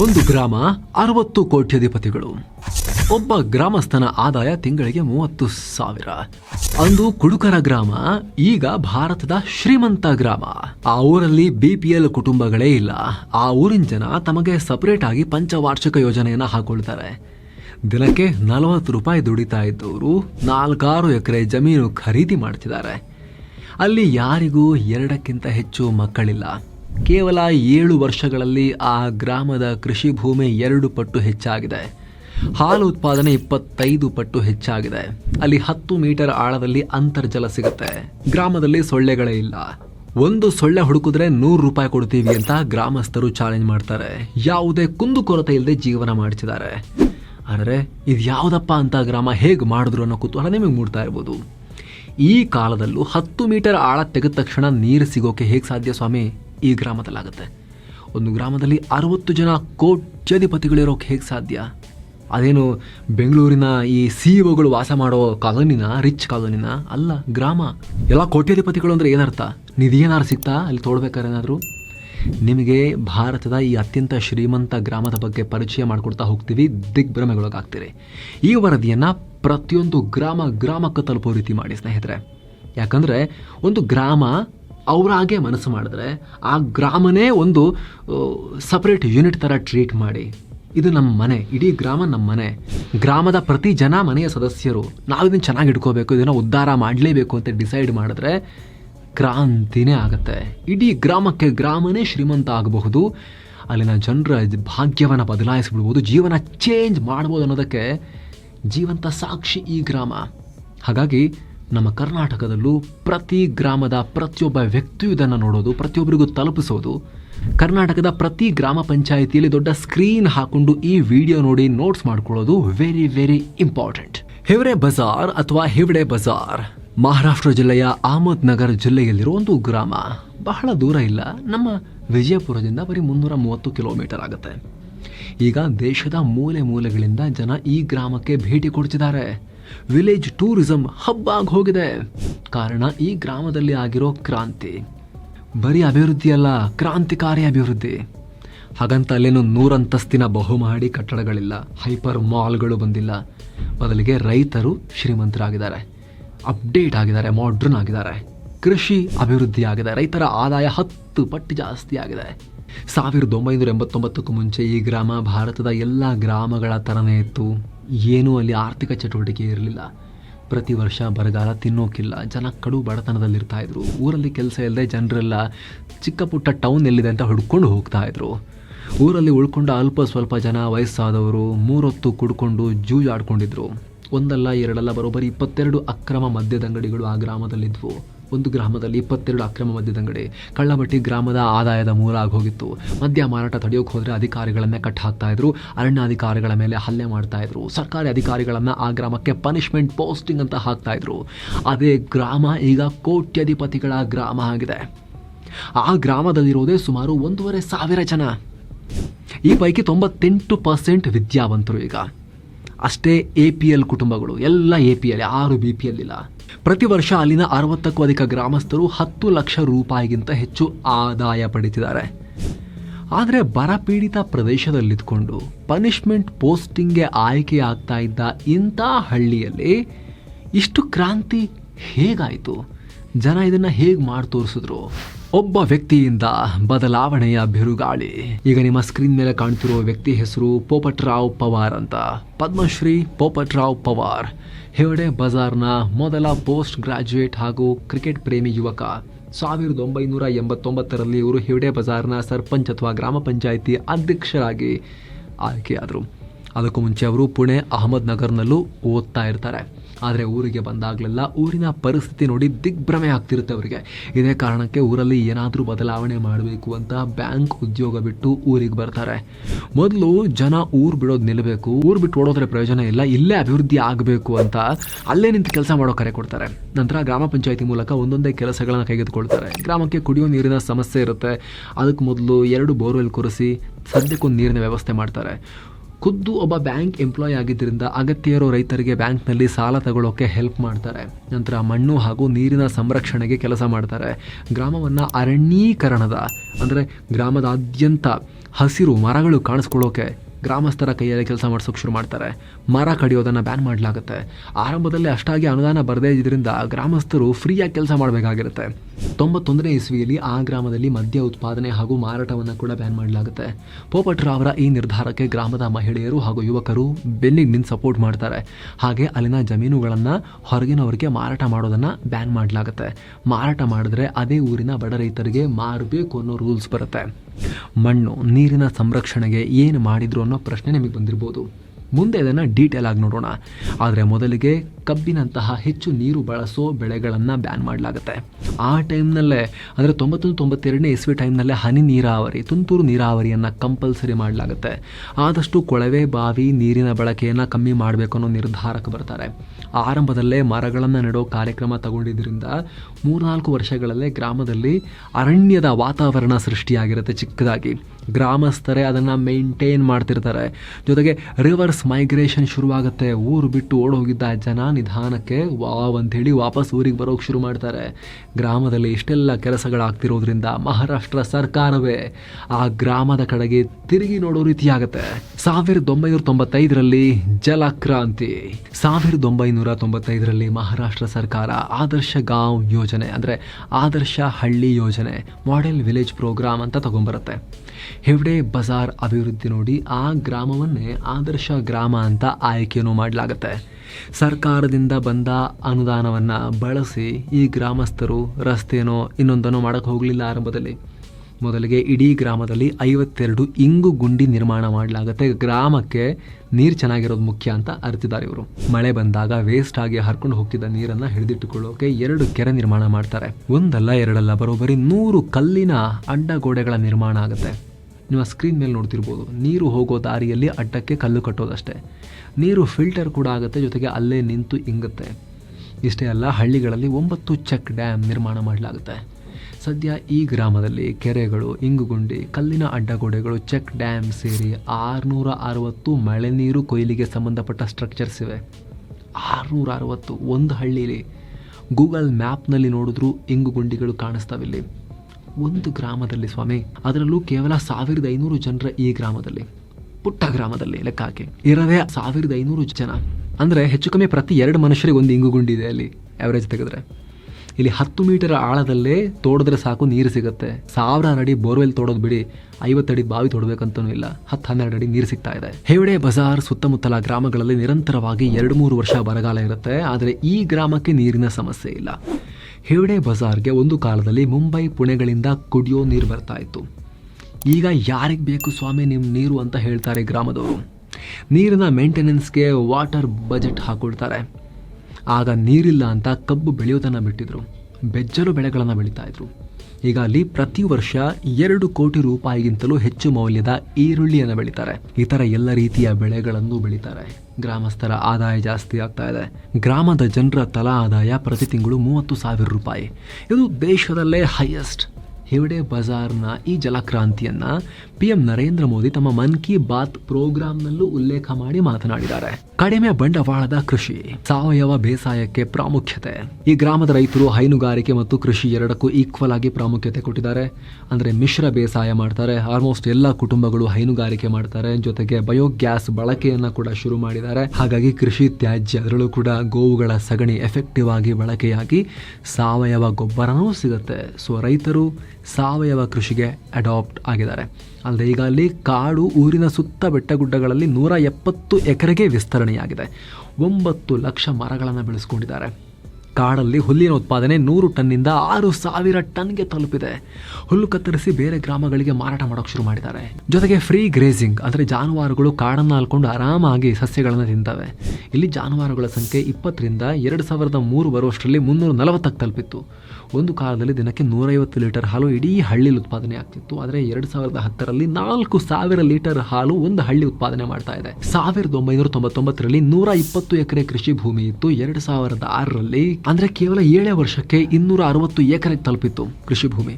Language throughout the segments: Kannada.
ಒಂದು ಗ್ರಾಮ ಅರವತ್ತು ಕೋಟ್ಯಧಿಪತಿಗಳು. ಒಬ್ಬ ಗ್ರಾಮಸ್ಥನ ಆದಾಯ ತಿಂಗಳಿಗೆ ಮೂವತ್ತು ಸಾವಿರ. ಅಂದು ಕುಡುಕರ ಗ್ರಾಮ, ಈಗ ಭಾರತದ ಶ್ರೀಮಂತ ಗ್ರಾಮ. ಆ ಊರಲ್ಲಿ ಬಿಪಿಎಲ್ ಕುಟುಂಬಗಳೇ ಇಲ್ಲ. ಆ ಊರಿನ ಜನ ತಮಗೆ ಸಪರೇಟ್ ಆಗಿ ಪಂಚವಾರ್ಷಿಕ ಯೋಜನೆಯನ್ನ ಹಾಕೊಳ್ತಾರೆ. ದಿನಕ್ಕೆ ನಲವತ್ತು ರೂಪಾಯಿ ದುಡಿತಾ ಇದ್ದವರು ನಾಲ್ಕಾರು ಎಕರೆ ಜಮೀನು ಖರೀದಿ ಮಾಡ್ತಿದ್ದಾರೆ. ಅಲ್ಲಿ ಯಾರಿಗೂ ಎರಡಕ್ಕಿಂತ ಹೆಚ್ಚು ಮಕ್ಕಳಿಲ್ಲ. ಕೇವಲ ಏಳು ವರ್ಷಗಳಲ್ಲಿ ಆ ಗ್ರಾಮದ ಕೃಷಿ ಭೂಮಿ ಎರಡು ಪಟ್ಟು ಹೆಚ್ಚಾಗಿದೆ. ಹಾಲು ಉತ್ಪಾದನೆ ಇಪ್ಪತ್ತೈದು ಪಟ್ಟು ಹೆಚ್ಚಾಗಿದೆ. ಅಲ್ಲಿ ಹತ್ತು ಮೀಟರ್ ಆಳದಲ್ಲಿ ಅಂತರ್ಜಲ ಸಿಗುತ್ತೆ. ಗ್ರಾಮದಲ್ಲಿ ಸೊಳ್ಳೆಗಳೇ ಇಲ್ಲ. ಒಂದು ಸೊಳ್ಳೆ ಹುಡುಕಿದ್ರೆ ನೂರು ರೂಪಾಯಿ ಕೊಡ್ತೀವಿ ಅಂತ ಗ್ರಾಮಸ್ಥರು ಚಾಲೆಂಜ್ ಮಾಡ್ತಾರೆ. ಯಾವುದೇ ಕುಂದುಕೊರತೆ ಇಲ್ಲದೆ ಜೀವನ ಮಾಡಿಸಿದ್ದಾರೆ ಆದರೆ ಇದು ಯಾವುದಪ್ಪ ಅಂತ ಗ್ರಾಮ ಹೇಗೆ ಮಾಡಿದ್ರು ಅನ್ನೋ ಕುತೂಹಲ ನಿಮಗೆ ಮೂಡ್ತಾ ಇರ್ಬೋದು. ಈ ಕಾಲದಲ್ಲೂ ಹತ್ತು ಮೀಟರ್ ಆಳ ತೆಗೆದ ತಕ್ಷಣ ನೀರು ಸಿಗೋಕೆ ಹೇಗೆ ಸಾಧ್ಯ ಸ್ವಾಮಿ? ಈ ಗ್ರಾಮದಲ್ಲಾಗುತ್ತೆ. ಒಂದು ಗ್ರಾಮದಲ್ಲಿ ಅರವತ್ತು ಜನ ಕೋಟ್ಯಧಿಪತಿಗಳಿರೋಕೆ ಹೇಗೆ ಸಾಧ್ಯ? ಅದೇನು ಬೆಂಗಳೂರಿನ ಈ ಸಿ ಒಗಳು ವಾಸ ಮಾಡೋ ಕಾಲೋನಿನ, ರಿಚ್ ಕಾಲೋನಿನ? ಅಲ್ಲ, ಗ್ರಾಮ. ಎಲ್ಲ ಕೋಟ್ಯಾಧಿಪತಿಗಳು ಅಂದರೆ ಏನರ್ಥ? ನಿಧಿ ಏನಾರು ಸಿಗ್ತಾ? ಅಲ್ಲಿ ತೋಡ್ಬೇಕಾರೆ ಏನಾದರೂ? ನಿಮಗೆ ಭಾರತದ ಈ ಅತ್ಯಂತ ಶ್ರೀಮಂತ ಗ್ರಾಮದ ಬಗ್ಗೆ ಪರಿಚಯ ಮಾಡಿಕೊಡ್ತಾ ಹೋಗ್ತೀವಿ, ದಿಗ್ಭ್ರಮೆಗೊಳಗಾಗ್ತೀರಿ. ಈ ವರದಿಯನ್ನು ಪ್ರತಿಯೊಂದು ಗ್ರಾಮ ಗ್ರಾಮಕ್ಕೆ ತಲುಪೋ ರೀತಿ ಮಾಡಿ, ಸ್ನೇಹಿತರೆ. ಯಾಕಂದರೆ ಒಂದು ಗ್ರಾಮ ಅವರಾಗೆ ಮನಸ್ಸು ಮಾಡಿದ್ರೆ ಆ ಗ್ರಾಮನೇ ಒಂದು ಸಪ್ರೇಟ್ ಯೂನಿಟ್ ಥರ ಟ್ರೀಟ್ ಮಾಡಿ. ಇದು ನಮ್ಮ ಮನೆ, ಇಡೀ ಗ್ರಾಮ ನಮ್ಮ ಮನೆ. ಗ್ರಾಮದ ಪ್ರತಿ ಜನ ಮನೆಯ ಸದಸ್ಯರು ನಾವು ಇದನ್ನು ಚೆನ್ನಾಗಿ ಇಟ್ಕೋಬೇಕು, ಇದನ್ನು ಉದ್ಧಾರ ಮಾಡಲೇಬೇಕು ಅಂತ ಡಿಸೈಡ್ ಮಾಡಿದ್ರೆ ಕ್ರಾಂತಿನೇ ಆಗುತ್ತೆ. ಇಡೀ ಗ್ರಾಮಕ್ಕೆ ಗ್ರಾಮನೇ ಶ್ರೀಮಂತ ಆಗಬಹುದು. ಅಲ್ಲಿನ ಜನರ ಭಾಗ್ಯವನ್ನು ಬದಲಾಯಿಸ್ಬಿಡ್ಬೋದು, ಜೀವನ ಚೇಂಜ್ ಮಾಡ್ಬೋದು ಅನ್ನೋದಕ್ಕೆ ಜೀವಂತ ಸಾಕ್ಷಿ ಈ ಗ್ರಾಮ. ಹಾಗಾಗಿ ನಮ್ಮ ಕರ್ನಾಟಕದಲ್ಲೂ ಪ್ರತಿ ಗ್ರಾಮದ ಪ್ರತಿಯೊಬ್ಬ ವ್ಯಕ್ತಿಯು ಇದನ್ನು ನೋಡೋದು, ಪ್ರತಿಯೊಬ್ಬರಿಗೂ ತಲುಪಿಸೋದು. ಕರ್ನಾಟಕದ ಪ್ರತಿ ಗ್ರಾಮ ಪಂಚಾಯಿತಿಯಲ್ಲಿ ದೊಡ್ಡ ಸ್ಕ್ರೀನ್ ಹಾಕೊಂಡು ಈ ವಿಡಿಯೋ ನೋಡಿ ನೋಟ್ಸ್ ಮಾಡ್ಕೊಳ್ಳೋದು very very important Hiware Bazar ಅಥವಾ ಹೆವ್ಡೆ ಬಜಾರ್, ಮಹಾರಾಷ್ಟ್ರ ಜಿಲ್ಲೆಯ ಅಹಮದ್ ನಗರ್ ಜಿಲ್ಲೆಯಲ್ಲಿರೋ ಒಂದು ಗ್ರಾಮ. ಬಹಳ ದೂರ ಇಲ್ಲ, ನಮ್ಮ ವಿಜಯಪುರದಿಂದ ಬರೀ ಮುನ್ನೂರ ಮೂವತ್ತು ಕಿಲೋಮೀಟರ್ ಆಗುತ್ತೆ. ಈಗ ದೇಶದ ಮೂಲೆ ಮೂಲೆಗಳಿಂದ ಜನ ಈ ಗ್ರಾಮಕ್ಕೆ ಭೇಟಿ ಕೊಡ್ತಿದ್ದಾರೆ. ವಿಲೇಜ್ ಟೂರಿಸಂ ಹಬ್ ಆಗಿ ಹೋಗಿದೆ. ಕಾರಣ ಈ ಗ್ರಾಮದಲ್ಲಿ ಆಗಿರೋ ಕ್ರಾಂತಿ. ಬರೀ ಅಭಿವೃದ್ಧಿ ಅಲ್ಲ, ಕ್ರಾಂತಿಕಾರಿ ಅಭಿವೃದ್ಧಿ. ಹಾಗಂತ ಅಲ್ಲೇನು ನೂರಂತಸ್ತಿನ ಬಹುಮಹಡಿ ಕಟ್ಟಡಗಳಿಲ್ಲ, ಹೈಪರ್ ಮಾಲ್ಗಳು ಬಂದಿಲ್ಲ. ಬದಲಿಗೆ ರೈತರು ಶ್ರೀಮಂತರಾಗಿದ್ದಾರೆ. ಅಪ್ಡೇಟ್ ಆಗಿದ್ದಾರೆ ಮಾಡ್ರನ್ ಆಗಿದ್ದಾರೆ. ಕೃಷಿ ಅಭಿವೃದ್ಧಿ ಆಗಿದೆ, ರೈತರ ಆದಾಯ ಹತ್ತು ಪಟ್ಟು ಜಾಸ್ತಿ ಆಗಿದೆ. ಸಾವಿರದ ಒಂಬೈನೂರ ಎಂಬತ್ತೊಂಬತ್ತಕ್ಕೂ ಮುಂಚೆ ಈ ಗ್ರಾಮ ಭಾರತದ ಎಲ್ಲ ಗ್ರಾಮಗಳ ಥರನೇ ಇತ್ತು. ಏನೂ ಅಲ್ಲಿ ಆರ್ಥಿಕ ಚಟುವಟಿಕೆ ಇರಲಿಲ್ಲ. ಪ್ರತಿ ವರ್ಷ ಬರಗಾಲ ತಿನ್ನೋಕ್ಕಿಲ್ಲ ಜನ ಕಡು ಬಡತನದಲ್ಲಿರ್ತಾಯಿದ್ರು ಊರಲ್ಲಿ ಕೆಲಸ ಇಲ್ಲದೆ ಜನರೆಲ್ಲ ಚಿಕ್ಕ ಪುಟ್ಟ ಟೌನ್ ಎಲ್ಲಿದೆ ಅಂತ ಹುಡ್ಕೊಂಡು ಹೋಗ್ತಾಯಿದ್ರು ಊರಲ್ಲಿ ಉಳ್ಕೊಂಡ ಅಲ್ಪ ಸ್ವಲ್ಪ ಜನ ವಯಸ್ಸಾದವರು ಮೂರೊತ್ತು ಕುಡ್ಕೊಂಡು ಜೂಜಾಡ್ಕೊಂಡಿದ್ರು. ಒಂದಲ್ಲ ಎರಡಲ್ಲ ಬರೋಬ್ಬರಿ ಇಪ್ಪತ್ತೆರಡು ಅಕ್ರಮ ಮದ್ಯದಂಗಡಿಗಳು ಆ ಗ್ರಾಮದಲ್ಲಿದ್ವು. ಒಂದು ಗ್ರಾಮದಲ್ಲಿ ಇಪ್ಪತ್ತೆರಡು ಅಕ್ರಮ ಮದ್ಯದಂಗಡಿ ಕಳ್ಳಬಟ್ಟಿ ಗ್ರಾಮದ ಆದಾಯದ ಮೂಲ ಆಗೋಗಿತ್ತು ಮದ್ಯ ಮಾರಾಟ ತಡೆಯೋಕೆ ಹೋದರೆ ಅಧಿಕಾರಿಗಳನ್ನೇ ಕಟ್ ಇದ್ರು. ಅರಣ್ಯ ಅರಣ್ಯಾಧಿಕಾರಿಗಳ ಮೇಲೆ ಹಲ್ಲೆ ಮಾಡ್ತಾ ಇದ್ರು. ಸರ್ಕಾರಿ ಅಧಿಕಾರಿಗಳನ್ನು ಆ ಗ್ರಾಮಕ್ಕೆ ಪನಿಷ್ಮೆಂಟ್ ಪೋಸ್ಟಿಂಗ್ ಅಂತ ಹಾಕ್ತಾ ಇದ್ರು. ಅದೇ ಗ್ರಾಮ ಈಗ ಕೋಟ್ಯಧಿಪತಿಗಳ ಗ್ರಾಮ ಆಗಿದೆ. ಆ ಗ್ರಾಮದಲ್ಲಿರೋದೇ ಸುಮಾರು ಒಂದೂವರೆ ಸಾವಿರ ಜನ. ಈ ಪೈಕಿ ತೊಂಬತ್ತೆಂಟು ಪರ್ಸೆಂಟ್ ವಿದ್ಯಾವಂತರು ಈಗ. ಅಷ್ಟೇ ಎ ಪಿ ಎಲ್ ಕುಟುಂಬಗಳು. ಎಲ್ಲ ಎ ಪಿ ಎಲ್ ಯಾರು ಬಿ ಪಿ ಎಲ್ ಇಲ್ಲ. ಪ್ರತಿ ವರ್ಷ ಅಲ್ಲಿನ ಅರವತ್ತಕ್ಕೂ ಅಧಿಕ ಗ್ರಾಮಸ್ಥರು ಹತ್ತು ಲಕ್ಷ ರೂಪಾಯಿಗಿಂತ ಹೆಚ್ಚು ಆದಾಯ ಪಡೀತಿದ್ದಾರೆ. ಆದರೆ ಬರಪೀಡಿತ ಪ್ರದೇಶದಲ್ಲಿದ್ಕೊಂಡು ಪನಿಷ್ಮೆಂಟ್ ಪೋಸ್ಟಿಂಗ್ಗೆ ಆಯ್ಕೆ ಆಗ್ತಾ ಇದ್ದ ಇಂಥ ಹಳ್ಳಿಯಲ್ಲಿ ಇಷ್ಟು ಕ್ರಾಂತಿ ಹೇಗಾಯಿತು? ಜನ ಇದನ್ನ ಹೇಗೆ ಮಾಡಿ ತೋರಿಸಿದ್ರು? ಒಬ್ಬ ವ್ಯಕ್ತಿಯಿಂದ ಬದಲಾವಣೆಯ ಬಿರುಗಾಳಿ. ಈಗ ನಿಮ್ಮ ಸ್ಕ್ರೀನ್ ಮೇಲೆ ಕಾಣ್ತಿರೋ ವ್ಯಕ್ತಿ ಹೆಸರು ಪೋಪಟ್ರಾವ್ ಪವಾರ್ ಅಂತ. ಪದ್ಮಶ್ರೀ ಪೋಪಟ್ರಾವ್ ಪವಾರ್. ಹೆವಡೆ ಬಜಾರ್ನ ಮೊದಲ ಪೋಸ್ಟ್ ಗ್ರಾಜ್ಯುಯೇಟ್ ಹಾಗೂ ಕ್ರಿಕೆಟ್ ಪ್ರೇಮಿ ಯುವಕ. ಸಾವಿರದ ಒಂಬೈನೂರ ಎಂಬತ್ತೊಂಬತ್ತರಲ್ಲಿ ಇವರು ಹೆವಡೆ ಬಜಾರ್ನ ಸರ್ಪಂಚ್ ಅಥವಾ ಗ್ರಾಮ ಪಂಚಾಯಿತಿ ಅಧ್ಯಕ್ಷರಾಗಿ ಆಯ್ಕೆಯಾದರು. ಅದಕ್ಕೂ ಮುಂಚೆ ಅವರು ಪುಣೆ ಅಹಮದ್ ನಗರ್ನಲ್ಲೂ ಓದ್ತಾ ಇರ್ತಾರೆ. ಆದರೆ ಊರಿಗೆ ಬಂದಾಗಲೆಲ್ಲ ಊರಿನ ಪರಿಸ್ಥಿತಿ ನೋಡಿ ದಿಗ್ಭ್ರಮೆ ಆಗ್ತಿರುತ್ತೆ ಅವರಿಗೆ. ಇದೇ ಕಾರಣಕ್ಕೆ ಊರಲ್ಲಿ ಏನಾದರೂ ಬದಲಾವಣೆ ಮಾಡಬೇಕು ಅಂತ ಬ್ಯಾಂಕ್ ಉದ್ಯೋಗ ಬಿಟ್ಟು ಊರಿಗೆ ಬರ್ತಾರೆ. ಮೊದಲು ಜನ ಊರು ಬಿಡೋದು ನಿಲ್ಲಬೇಕು ಊರು ಬಿಟ್ಟು ಓಡೋದ್ರೆ ಪ್ರಯೋಜನ ಇಲ್ಲ, ಇಲ್ಲೇ ಅಭಿವೃದ್ಧಿ ಆಗಬೇಕು ಅಂತ ಅಲ್ಲೇ ನಿಂತು ಕೆಲಸ ಮಾಡೋ ಕರೆ ಕೊಡ್ತಾರೆ. ನಂತರ ಗ್ರಾಮ ಪಂಚಾಯತಿ ಮೂಲಕ ಒಂದೊಂದೇ ಕೆಲಸಗಳನ್ನು ಕೈಗೆತ್ತಿಕೊಳ್ತಾರೆ. ಗ್ರಾಮಕ್ಕೆ ಕುಡಿಯೋ ನೀರಿನ ಸಮಸ್ಯೆ ಇರುತ್ತೆ. ಅದಕ್ಕೆ ಮೊದಲು ಎರಡು ಬೋರ್ವೆಲ್ ಕೊರೆಸಿ ಸದ್ಯಕ್ಕೊಂದು ನೀರಿನ ವ್ಯವಸ್ಥೆ ಮಾಡ್ತಾರೆ. ಖುದ್ದು ಒಬ್ಬ ಬ್ಯಾಂಕ್ ಎಂಪ್ಲಾಯ್ ಆಗಿದ್ದರಿಂದ ಅಗತ್ಯ ಇರೋ ರೈತರಿಗೆ ಬ್ಯಾಂಕ್ನಲ್ಲಿ ಸಾಲ ತಗೊಳ್ಳೋಕೆ ಹೆಲ್ಪ್ ಮಾಡ್ತಾರೆ. ನಂತರ ಮಣ್ಣು ಹಾಗೂ ನೀರಿನ ಸಂರಕ್ಷಣೆಗೆ ಕೆಲಸ ಮಾಡ್ತಾರೆ. ಗ್ರಾಮವನ್ನು ಅರಣ್ಯೀಕರಣದ, ಅಂದರೆ ಗ್ರಾಮದಾದ್ಯಂತ ಹಸಿರು ಮರಗಳು ಕಾಣಿಸ್ಕೊಳ್ಳೋಕೆ ಗ್ರಾಮಸ್ಥರ ಕೈಯಲ್ಲಿ ಕೆಲಸ ಮಾಡಿಸೋಕೆ ಶುರು ಮಾಡ್ತಾರೆ. ಮರ ಕಡಿಯೋದನ್ನು ಬ್ಯಾನ್ ಮಾಡಲಾಗುತ್ತೆ. ಆರಂಭದಲ್ಲಿ ಅಷ್ಟಾಗಿ ಅನುದಾನ ಬರದೇ ಇದ್ದರಿಂದ ಗ್ರಾಮಸ್ಥರು ಫ್ರೀಯಾಗಿ ಕೆಲಸ ಮಾಡಬೇಕಾಗಿರುತ್ತೆ. ತೊಂಬತ್ತೊಂದನೇ ಇಸ್ವಿಯಲ್ಲಿ ಆ ಗ್ರಾಮದಲ್ಲಿ ಮದ್ಯ ಉತ್ಪಾದನೆ ಹಾಗೂ ಮಾರಾಟವನ್ನು ಕೂಡ ಬ್ಯಾನ್ ಮಾಡಲಾಗುತ್ತೆ. ಪೋಪಟ್ರಾವರ ಈ ನಿರ್ಧಾರಕ್ಕೆ ಗ್ರಾಮದ ಮಹಿಳೆಯರು ಹಾಗೂ ಯುವಕರು ಬೆನ್ನಿಗೆ ನಿಂತು ಸಪೋರ್ಟ್ ಮಾಡ್ತಾರೆ. ಹಾಗೆ ಅಲ್ಲಿನ ಜಮೀನುಗಳನ್ನು ಹೊರಗಿನವರಿಗೆ ಮಾರಾಟ ಮಾಡೋದನ್ನು ಬ್ಯಾನ್ ಮಾಡಲಾಗುತ್ತೆ. ಮಾರಾಟ ಮಾಡಿದ್ರೆ ಅದೇ ಊರಿನ ಬಡ ರೈತರಿಗೆ ಮಾರಬೇಕು ಅನ್ನೋ ರೂಲ್ಸ್ ಬರುತ್ತೆ. ಮಣ್ಣು, ನೀರಿನ ಸಂರಕ್ಷಣೆಗೆ ಏನು ಮಾಡಿದ್ರು ಅನ್ನೋ ಪ್ರಶ್ನೆ ನಿಮಗೆ ಬಂದಿರ್ಬೋದು. ಮುಂದೆ ಇದನ್ನು ಡೀಟೇಲ್ ಆಗಿ ನೋಡೋಣ. ಆದರೆ ಮೊದಲಿಗೆ ಕಬ್ಬಿನಂತಹ ಹೆಚ್ಚು ನೀರು ಬಳಸೋ ಬೆಳೆಗಳನ್ನು ಬ್ಯಾನ್ ಮಾಡಲಾಗುತ್ತೆ. ಆ ಟೈಮ್ನಲ್ಲೇ ಅಂದರೆ ತೊಂಬತ್ತೊಂದು, ತೊಂಬತ್ತೆರಡನೇ ಇಸ್ವಿ ಟೈಮ್ನಲ್ಲೇ ಹನಿ ನೀರಾವರಿ, ತುಂತುರು ನೀರಾವರಿಯನ್ನು ಕಂಪಲ್ಸರಿ ಮಾಡಲಾಗುತ್ತೆ. ಆದಷ್ಟು ಕೊಳವೆ, ಬಾವಿ, ನೀರಿನ ಬಳಕೆಯನ್ನು ಕಮ್ಮಿ ಮಾಡಬೇಕು ಅನ್ನೋ ನಿರ್ಧಾರಕ್ಕೆ ಬರ್ತಾರೆ. ಆರಂಭದಲ್ಲೇ ಮರಗಳನ್ನು ನೆಡೋ ಕಾರ್ಯಕ್ರಮ ತಗೊಂಡಿದ್ದರಿಂದ ಮೂರ್ನಾಲ್ಕು ವರ್ಷಗಳಲ್ಲೇ ಗ್ರಾಮದಲ್ಲಿ ಅರಣ್ಯದ ವಾತಾವರಣ ಸೃಷ್ಟಿಯಾಗಿರುತ್ತೆ ಚಿಕ್ಕದಾಗಿ. ಗ್ರಾಮಸ್ಥರೇ ಅದನ್ನು ಮೇಂಟೈನ್ ಮಾಡ್ತಿರ್ತಾರೆ. ಜೊತೆಗೆ ರಿವರ್ಸ್ ಮೈಗ್ರೇಷನ್ ಶುರುವಾಗುತ್ತೆ. ಊರು ಬಿಟ್ಟು ಓಡೋಗಿದ್ದ ಜನ ನಿಧಾನಕ್ಕೆ ವಾವ್ ಅಂಥೇಳಿ ವಾಪಸ್ ಊರಿಗೆ ಬರೋಕ್ಕೆ ಶುರು ಮಾಡ್ತಾರೆ. ಗ್ರಾಮದಲ್ಲಿ ಇಷ್ಟೆಲ್ಲ ಕೆಲಸಗಳಾಗ್ತಿರೋದ್ರಿಂದ ಮಹಾರಾಷ್ಟ್ರ ಸರ್ಕಾರವೇ ಆ ಗ್ರಾಮದ ಕಡೆಗೆ ತಿರುಗಿ ನೋಡೋ ರೀತಿಯಾಗುತ್ತೆ. ಸಾವಿರದ ಒಂಬೈನೂರ ತೊಂಬತ್ತೈದರಲ್ಲಿ ಜಲಕ್ರಾಂತಿ. ಸಾವಿರದ ಒಂಬೈನೂರ ತೊಂಬತ್ತೈದರಲ್ಲಿ ಮಹಾರಾಷ್ಟ್ರ ಸರ್ಕಾರ ಆದರ್ಶ ಗಾಂವ್ ಯೋಜನೆ, ಅಂದರೆ ಆದರ್ಶ ಹಳ್ಳಿ ಯೋಜನೆ ಮಾಡೆಲ್ ವಿಲೇಜ್ ಪ್ರೋಗ್ರಾಮ್ ಅಂತ ತಗೊಂಬರುತ್ತೆ. ಹೆವ್ಡೆ ಬಜಾರ್ ಅಭಿವೃದ್ಧಿ ನೋಡಿ ಆ ಗ್ರಾಮವನ್ನೇ ಆದರ್ಶ ಗ್ರಾಮ ಅಂತ ಆಯ್ಕೆಯನ್ನು ಮಾಡಲಾಗುತ್ತೆ. ಸರ್ಕಾರದಿಂದ ಬಂದ ಅನುದಾನವನ್ನು ಬಳಸಿ ಈ ಗ್ರಾಮಸ್ಥರು ರಸ್ತೆನೋ ಇನ್ನೊಂದನ್ನು ಮಾಡೋಕ್ಕೆ ಹೋಗಲಿಲ್ಲ ಆರಂಭದಲ್ಲಿ. ಮೊದಲಿಗೆ ಇಡೀ ಗ್ರಾಮದಲ್ಲಿ ಐವತ್ತೆರಡು ಇಂಗು ಗುಂಡಿ ನಿರ್ಮಾಣ ಮಾಡಲಾಗುತ್ತೆ. ಗ್ರಾಮಕ್ಕೆ ನೀರು ಚೆನ್ನಾಗಿರೋದು ಮುಖ್ಯ ಅಂತ ಅರಿತಿದ್ದಾರೆ ಇವರು. ಮಳೆ ಬಂದಾಗ ವೇಸ್ಟ್ ಆಗಿ ಹರ್ಕೊಂಡು ಹೋಗ್ತಿದ್ದ ನೀರನ್ನು ಹಿಡಿದಿಟ್ಟುಕೊಳ್ಳೋಕೆ ಎರಡು ಕೆರೆ ನಿರ್ಮಾಣ ಮಾಡ್ತಾರೆ. ಒಂದಲ್ಲ ಎರಡಲ್ಲ ಬರೋಬ್ಬರಿ ನೂರು ಕಲ್ಲಿನ ಅಡ್ಡಗೋಡೆಗಳ ನಿರ್ಮಾಣ ಆಗುತ್ತೆ. ನೀವು ಸ್ಕ್ರೀನ್ ಮೇಲೆ ನೋಡ್ತಿರ್ಬೋದು. ನೀರು ಹೋಗೋ ದಾರಿಯಲ್ಲಿ ಅಡ್ಡಕ್ಕೆ ಕಲ್ಲು ಕಟ್ಟೋದಷ್ಟೇ. ನೀರು ಫಿಲ್ಟರ್ ಕೂಡ ಆಗುತ್ತೆ, ಜೊತೆಗೆ ಅಲ್ಲೇ ನಿಂತು ಇಂಗುತ್ತೆ. ಇಷ್ಟೇ ಅಲ್ಲ, ಹಳ್ಳಿಗಳಲ್ಲಿ ಒಂಬತ್ತು ಚೆಕ್ ಡ್ಯಾಮ್ ನಿರ್ಮಾಣ ಮಾಡಲಾಗುತ್ತೆ. ಸದ್ಯ ಈ ಗ್ರಾಮದಲ್ಲಿ ಕೆರೆಗಳು, ಇಂಗುಗುಂಡಿ, ಕಲ್ಲಿನ ಅಡ್ಡಗೋಡೆಗಳು ಚೆಕ್ ಡ್ಯಾಮ್ ಸೇರಿ ಆರುನೂರ ಅರವತ್ತು ಮಳೆ ನೀರು ಕೊಯ್ಲಿಗೆ ಸಂಬಂಧಪಟ್ಟ ಸ್ಟ್ರಕ್ಚರ್ಸ್ ಇವೆ. ಆರುನೂರ ಅರವತ್ತು ಒಂದು ಹಳ್ಳಿಲಿ. ಗೂಗಲ್ ಮ್ಯಾಪ್ನಲ್ಲಿ ನೋಡಿದ್ರೂ ಇಂಗುಗುಂಡಿಗಳು ಕಾಣಿಸ್ತಾವಿಲ್ಲಿ. ಒಂದು ಗ್ರಾಮದಲ್ಲಿ ಸ್ವಾಮಿ, ಅದರಲ್ಲೂ ಕೇವಲ ಸಾವಿರದ ಐನೂರು ಜನರ ಈ ಗ್ರಾಮದಲ್ಲಿ, ಪುಟ್ಟ ಗ್ರಾಮದಲ್ಲಿ ಲೆಕ್ಕ ಹಾಕಿ. ಇರದೇ ಸಾವಿರದ ಐನೂರು ಜನ. ಅಂದರೆ ಹೆಚ್ಚು ಕಮ್ಮಿ ಪ್ರತಿ ಎರಡು ಮನುಷ್ಯರಿಗೆ ಒಂದು ಇಂಗುಗುಂಡಿ ಇದೆ ಅಲ್ಲಿ ಆವ್ರೇಜ್ ತೆಗೆದ್ರೆ. ಇಲ್ಲಿ ಹತ್ತು ಮೀಟರ್ ಆಳದಲ್ಲೇ ತೋಡಿದ್ರೆ ಸಾಕು, ನೀರು ಸಿಗುತ್ತೆ. ಸಾವಿರಾರು ಅಡಿ ಬೋರ್ವೆಲ್ ತೋಡೋದು ಬಿಡಿ ಐವತ್ತಡಿ ಬಾವಿ ತೋಡಬೇಕಂತನೂ ಇಲ್ಲ. ಹತ್ತು ಹನ್ನೆರಡು ಅಡಿ ನೀರು ಸಿಗ್ತಾ ಇದೆ. ಹೇವಡೆ ಬಜಾರ್ ಸುತ್ತಮುತ್ತಲ ಗ್ರಾಮಗಳಲ್ಲಿ ನಿರಂತರವಾಗಿ ಎರಡು ಮೂರು ವರ್ಷ ಬರಗಾಲ ಇರುತ್ತೆ. ಆದರೆ ಈ ಗ್ರಾಮಕ್ಕೆ ನೀರಿನ ಸಮಸ್ಯೆ ಇಲ್ಲ. ಹೇವಡೆ ಬಜಾರ್ಗೆ ಒಂದು ಕಾಲದಲ್ಲಿ ಮುಂಬೈ ಪುಣೆಗಳಿಂದ ಕುಡಿಯೋ ನೀರು ಬರ್ತಾ ಇತ್ತು. ಈಗ ಯಾರಿಗೆ ಬೇಕು ಸ್ವಾಮಿ ನಿಮ್ಮ ನೀರು ಅಂತ ಹೇಳ್ತಾರೆ ಗ್ರಾಮದವರು. ನೀರಿನ ಮೇಂಟೆನೆನ್ಸ್ಗೆ ವಾಟರ್ ಬಜೆಟ್ ಹಾಕೊಳ್ತಾರೆ ಆಗ ನೀರಿಲ್ಲ ಅಂತ ಕಬ್ಬು ಬೆಳೆಯೋದನ್ನು ಬಿಟ್ಟಿದ್ರು. ಬೆಜ್ಜಲು ಬೆಳೆಗಳನ್ನು ಬೆಳೀತಾ ಇದ್ರು. ಅಲ್ಲಿ ಪ್ರತಿ ವರ್ಷ ಎರಡು ಕೋಟಿ ರೂಪಾಯಿಗಿಂತಲೂ ಹೆಚ್ಚು ಮೌಲ್ಯದ ಈರುಳ್ಳಿಯನ್ನು ಬೆಳೀತಾರೆ. ಇತರ ಎಲ್ಲ ರೀತಿಯ ಬೆಳೆಗಳನ್ನು ಬೆಳೀತಾರೆ. ಗ್ರಾಮಸ್ಥರ ಆದಾಯ ಜಾಸ್ತಿ ಆಗ್ತಾ ಇದೆ. ಗ್ರಾಮದ ಜನರ ತಲಾ ಆದಾಯ ಪ್ರತಿ ತಿಂಗಳು ಮೂವತ್ತು ಸಾವಿರ ರೂಪಾಯಿ. ಇದು ದೇಶದಲ್ಲೇ ಹೈಯೆಸ್ಟ್ ಹೆವಡೆ ಬಜಾರ್ನ ಈ ಜಲಕ್ರಾಂತಿಯನ್ನು ಪಿ ಎಂ ನರೇಂದ್ರ ಮೋದಿ ತಮ್ಮ ಮನ್ ಕಿ ಬಾತ್ ಪ್ರೋಗ್ರಾಂನಲ್ಲೂ ಉಲ್ಲೇಖ ಮಾಡಿ ಮಾತನಾಡಿದ್ದಾರೆ. ಕಡಿಮೆ ಬಂಡವಾಳದ ಕೃಷಿ, ಸಾವಯವ ಬೇಸಾಯಕ್ಕೆ ಪ್ರಾಮುಖ್ಯತೆ. ಈ ಗ್ರಾಮದ ರೈತರು ಹೈನುಗಾರಿಕೆ ಮತ್ತು ಕೃಷಿ ಎರಡಕ್ಕೂ ಈಕ್ವಲ್ ಆಗಿ ಪ್ರಾಮುಖ್ಯತೆ ಕೊಟ್ಟಿದ್ದಾರೆ. ಅಂದ್ರೆ ಮಿಶ್ರ ಬೇಸಾಯ ಮಾಡ್ತಾರೆ. ಆಲ್ಮೋಸ್ಟ್ ಎಲ್ಲ ಕುಟುಂಬಗಳು ಹೈನುಗಾರಿಕೆ ಮಾಡ್ತಾರೆ. ಜೊತೆಗೆ ಬಯೋಗ್ಯಾಸ್ ಬಳಕೆಯನ್ನ ಕೂಡ ಶುರು ಮಾಡಿದ್ದಾರೆ. ಹಾಗಾಗಿ ಕೃಷಿ ತ್ಯಾಜ್ಯ ಅದರಲ್ಲೂ ಕೂಡ ಗೋವುಗಳ ಸಗಣಿ ಎಫೆಕ್ಟಿವ್ ಆಗಿ ಬಳಕೆಯಾಗಿ ಸಾವಯವ ಗೊಬ್ಬರನೂ ಸಿಗುತ್ತೆ. ಸೊ ರೈತರು ಸಾವಯವ ಕೃಷಿಗೆ ಅಡಾಪ್ಟ್ ಆಗಿದ್ದಾರೆ. ಅಲ್ಲದೆ ಈಗ ಅಲ್ಲಿ ಕಾಡು ಊರಿನ ಸುತ್ತ ಬೆಟ್ಟ ಗುಡ್ಡಗಳಲ್ಲಿ ನೂರ ಎಪ್ಪತ್ತು ಎಕರೆಗೆ ವಿಸ್ತರಣೆಯಾಗಿದೆ ಒಂಬತ್ತು ಲಕ್ಷ ಮರಗಳನ್ನು ಬೆಳೆಸ್ಕೊಂಡಿದ್ದಾರೆ. ಕಾಡಲ್ಲಿ ಹುಲ್ಲಿನ ಉತ್ಪಾದನೆ ನೂರು ಟನ್ನಿಂದ ಆರು ಸಾವಿರ ಟನ್ಗೆ ತಲುಪಿದೆ. ಹುಲ್ಲು ಕತ್ತರಿಸಿ ಬೇರೆ ಗ್ರಾಮಗಳಿಗೆ ಮಾರಾಟ ಮಾಡೋಕೆ ಶುರು ಮಾಡಿದ್ದಾರೆ. ಜೊತೆಗೆ ಫ್ರೀ ಗ್ರೇಸಿಂಗ್, ಅಂದರೆ ಜಾನುವಾರುಗಳು ಕಾಡನ್ನು ಅಲ್ಕೊಂಡು ಆರಾಮಾಗಿ ಸಸ್ಯಗಳನ್ನು ತಿಂತವೆ. ಇಲ್ಲಿ ಜಾನುವಾರುಗಳ ಸಂಖ್ಯೆ ಇಪ್ಪತ್ತರಿಂದ ಎರಡು ಸಾವಿರದ ಮೂರು ಬರುವಷ್ಟರಲ್ಲಿ ಮುನ್ನೂರ ನಲವತ್ತಕ್ಕೆ ತಲುಪಿತ್ತು. ಒಂದು ಕಾಲದಲ್ಲಿ ದಿನಕ್ಕೆ ನೂರೈವತ್ತು ಲೀಟರ್ ಹಾಲು ಇಡೀ ಹಳ್ಳಿಲಿ ಉತ್ಪಾದನೆ ಆಗ್ತಿತ್ತು. ಆದರೆ ಎರಡು ಸಾವಿರದ ಹತ್ತರಲ್ಲಿ ನಾಲ್ಕು ಸಾವಿರ ಲೀಟರ್ ಹಾಲು ಒಂದು ಹಳ್ಳಿ ಉತ್ಪಾದನೆ ಮಾಡ್ತಾ ಇದೆ. ಸಾವಿರದ ಒಂಬೈನೂರ ತೊಂಬತ್ತೊಂಬತ್ತರಲ್ಲಿ ನೂರ ಇಪ್ಪತ್ತು ಎಕರೆ ಕೃಷಿ ಭೂಮಿ ಇತ್ತು. ಎರಡು ಸಾವಿರದ ಆರರಲ್ಲಿ ಅಂದ್ರೆ ಕೇವಲ ಏಳೇ ವರ್ಷಕ್ಕೆ ಇನ್ನೂರ ಅರವತ್ತು ಎಕರೆ ತಲುಪಿತ್ತು ಕೃಷಿ ಭೂಮಿ.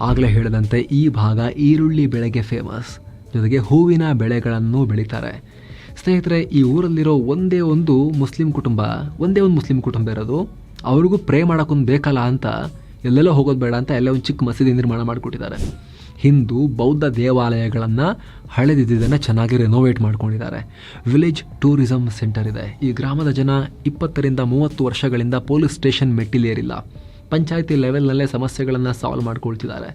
ಆಗಲೇ ಹೇಳಿದಂತೆ ಈ ಭಾಗ ಈರುಳ್ಳಿ ಬೆಳೆಗೆ ಫೇಮಸ್ ಜೊತೆಗೆ ಹೂವಿನ ಬೆಳೆಗಳನ್ನು ಬೆಳೀತಾರೆ. ಸ್ನೇಹಿತರೆ, ಈ ಊರಲ್ಲಿರೋ ಒಂದೇ ಒಂದು ಮುಸ್ಲಿಂ ಕುಟುಂಬ, ಒಂದೇ ಒಂದು ಮುಸ್ಲಿಂ ಕುಟುಂಬ ಇರೋದು, ಅವ್ರಿಗೂ ಪ್ರೇ ಮಾಡೋಕ್ಕೊಂದು ಬೇಕಲ್ಲ ಅಂತ ಎಲ್ಲೆಲ್ಲೋ ಹೋಗೋದು ಬೇಡ ಅಂತ ಎಲ್ಲ ಒಂದು ಚಿಕ್ಕ ಮಸೀದಿ ನಿರ್ಮಾಣ ಮಾಡಿಕೊಟ್ಟಿದ್ದಾರೆ. ಹಿಂದೂ ಬೌದ್ಧ ದೇವಾಲಯಗಳನ್ನು ಹಳೆದಿದ್ದನ್ನು ಚೆನ್ನಾಗಿ ರೆನೋವೇಟ್ ಮಾಡ್ಕೊಂಡಿದ್ದಾರೆ. ವಿಲೇಜ್ ಟೂರಿಸಂ ಸೆಂಟರ್ ಇದೆ. ಈ ಗ್ರಾಮದ ಜನ ಇಪ್ಪತ್ತರಿಂದ ಮೂವತ್ತು ವರ್ಷಗಳಿಂದ ಪೊಲೀಸ್ ಸ್ಟೇಷನ್ ಮೆಟ್ಟಿಲೇರಿಲ್ಲ. ಪಂಚಾಯತಿ ಲೆವೆಲ್ನಲ್ಲೇ ಸಮಸ್ಯೆಗಳನ್ನು ಸಾಲ್ವ್ ಮಾಡ್ಕೊಳ್ತಿದ್ದಾರೆ.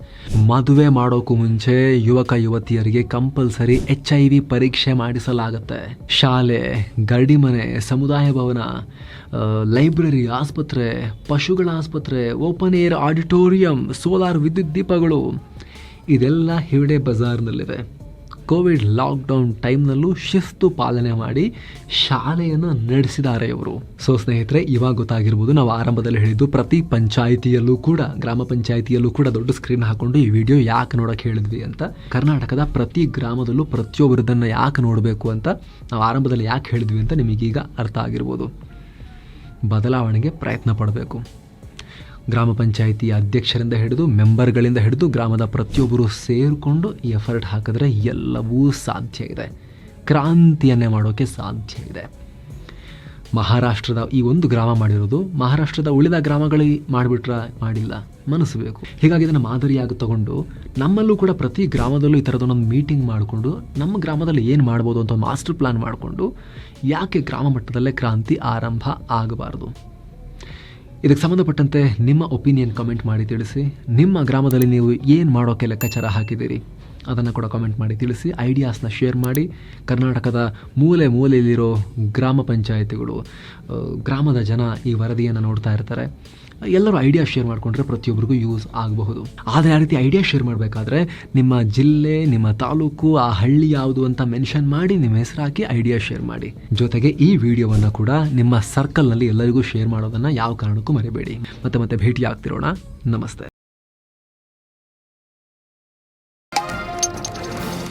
ಮದುವೆ ಮಾಡೋಕ್ಕೂ ಮುಂಚೆ ಯುವಕ ಯುವತಿಯರಿಗೆ ಕಂಪಲ್ಸರಿ ಎಚ್ ಐ ವಿ ಪರೀಕ್ಷೆ ಮಾಡಿಸಲಾಗುತ್ತೆ. ಶಾಲೆ, ಗರ್ಡಿಮನೆ, ಸಮುದಾಯ ಭವನ ಲೈಬ್ರರಿ, ಆಸ್ಪತ್ರೆ, ಪಶುಗಳ ಆಸ್ಪತ್ರೆ ಓಪನ್ ಏರ್ ಆಡಿಟೋರಿಯಂ ಸೋಲಾರ್ ವಿದ್ಯುತ್ ದೀಪಗಳು ಇದೆಲ್ಲ ಹಿವಡೆ ಬಜಾರ್ನಲ್ಲಿದೆ. ಕೋವಿಡ್ ಲಾಕ್ಡೌನ್ ಟೈಮ್ನಲ್ಲೂ ಶಿಸ್ತು ಪಾಲನೆ ಮಾಡಿ ಶಾಲೆಯನ್ನು ನಡೆಸಿದ್ದಾರೆ ಇವರು. ಸೊ ಸ್ನೇಹಿತರೆ, ಇವಾಗ ಗೊತ್ತಾಗಿರ್ಬೋದು ನಾವು ಆರಂಭದಲ್ಲಿ ಹೇಳಿದ್ದು ಪ್ರತಿ ಪಂಚಾಯಿತಿಯಲ್ಲೂ ಕೂಡ, ಗ್ರಾಮ ಪಂಚಾಯಿತಿಯಲ್ಲೂ ಕೂಡ ದೊಡ್ಡ ಸ್ಕ್ರೀನ್ ಹಾಕೊಂಡು ಈ ವಿಡಿಯೋ ಯಾಕೆ ನೋಡೋಕೆ ಹೇಳಿದ್ವಿ ಅಂತ, ಕರ್ನಾಟಕದ ಪ್ರತಿ ಗ್ರಾಮದಲ್ಲೂ ಪ್ರತಿಯೊಬ್ಬರದನ್ನು ಯಾಕೆ ನೋಡಬೇಕು ಅಂತ ನಾವು ಆರಂಭದಲ್ಲಿ ಯಾಕೆ ಹೇಳಿದ್ವಿ ಅಂತ ನಿಮಗೀಗ ಅರ್ಥ ಆಗಿರ್ಬೋದು. ಬದಲಾವಣೆಗೆ ಪ್ರಯತ್ನ ಪಡಬೇಕು. ಗ್ರಾಮ ಪಂಚಾಯಿತಿ ಅಧ್ಯಕ್ಷರಿಂದ ಹಿಡಿದು ಮೆಂಬರ್ಗಳಿಂದ ಹಿಡಿದು ಗ್ರಾಮದ ಪ್ರತಿಯೊಬ್ಬರು ಸೇರಿಕೊಂಡು ಎಫರ್ಟ್ ಹಾಕಿದ್ರೆ ಎಲ್ಲವೂ ಸಾಧ್ಯ ಇದೆ. ಕ್ರಾಂತಿಯನ್ನೇ ಮಾಡೋಕ್ಕೆ ಸಾಧ್ಯ ಇದೆ. ಮಹಾರಾಷ್ಟ್ರದ ಈ ಒಂದು ಗ್ರಾಮ ಮಾಡಿರೋದು ಮಹಾರಾಷ್ಟ್ರದ ಉಳಿದ ಗ್ರಾಮಗಳಿ ಮಾಡಿಬಿಟ್ರ ಮಾಡಿಲ್ಲ. ಮನಸ್ಸು ಬೇಕು. ಹೀಗಾಗಿ ಇದನ್ನು ಮಾದರಿಯಾಗಿ ತಗೊಂಡು ನಮ್ಮಲ್ಲೂ ಕೂಡ ಪ್ರತಿ ಗ್ರಾಮದಲ್ಲೂ ಈ ಥರದೊಂದೊಂದು ಮೀಟಿಂಗ್ ಮಾಡಿಕೊಂಡು ನಮ್ಮ ಗ್ರಾಮದಲ್ಲಿ ಏನು ಮಾಡ್ಬೋದು ಅಂತ ಮಾಸ್ಟರ್ ಪ್ಲಾನ್ ಮಾಡಿಕೊಂಡು ಯಾಕೆ ಗ್ರಾಮ ಮಟ್ಟದಲ್ಲೇ ಕ್ರಾಂತಿ ಆರಂಭ ಆಗಬಾರ್ದು? ಇದಕ್ಕೆ ಸಂಬಂಧಪಟ್ಟಂತೆ ನಿಮ್ಮ ಒಪಿನಿಯನ್ ಕಮೆಂಟ್ ಮಾಡಿ ತಿಳಿಸಿ. ನಿಮ್ಮ ಗ್ರಾಮದಲ್ಲಿ ನೀವು ಏನು ಮಾಡೋಕ್ಕೆ ಲೆಕ್ಕಾಚಾರ ಹಾಕಿದ್ದೀರಿ? ಅದನ್ನು ಕೂಡ ಕಾಮೆಂಟ್ ಮಾಡಿ ತಿಳಿಸಿ ಐಡಿಯಾಸ್ನ ಶೇರ್ ಮಾಡಿ. ಕರ್ನಾಟಕದ ಮೂಲೆ ಮೂಲೆಯಲ್ಲಿರೋ ಗ್ರಾಮ ಪಂಚಾಯತಿಗಳು ಗ್ರಾಮದ ಜನ ಈ ವರದಿಯನ್ನು ನೋಡ್ತಾ ಇರ್ತಾರೆ. ಎಲ್ಲರೂ ಐಡಿಯಾ ಶೇರ್ ಮಾಡಿಕೊಂಡ್ರೆ ಪ್ರತಿಯೊಬ್ಬರಿಗೂ ಯೂಸ್ ಆಗಬಹುದು. ಆದರೆ ಆ ರೀತಿ ಐಡಿಯಾ ಶೇರ್ ಮಾಡಬೇಕಾದ್ರೆ ನಿಮ್ಮ ಜಿಲ್ಲೆ, ನಿಮ್ಮ ತಾಲೂಕು, ಆ ಹಳ್ಳಿ ಯಾವುದು ಅಂತ ಮೆನ್ಷನ್ ಮಾಡಿ, ನಿಮ್ಮ ಹೆಸರು ಹಾಕಿ ಐಡಿಯಾ ಶೇರ್ ಮಾಡಿ. ಜೊತೆಗೆ ಈ ವಿಡಿಯೋವನ್ನು ಕೂಡ ನಿಮ್ಮ ಸರ್ಕಲ್ನಲ್ಲಿ ಎಲ್ಲರಿಗೂ ಶೇರ್ ಮಾಡೋದನ್ನು ಯಾವ ಕಾರಣಕ್ಕೂ ಮರಿಬೇಡಿ. ಮತ್ತೆ ಮತ್ತೆ ಭೇಟಿ ಆಗ್ತಿರೋಣ ನಮಸ್ತೆ.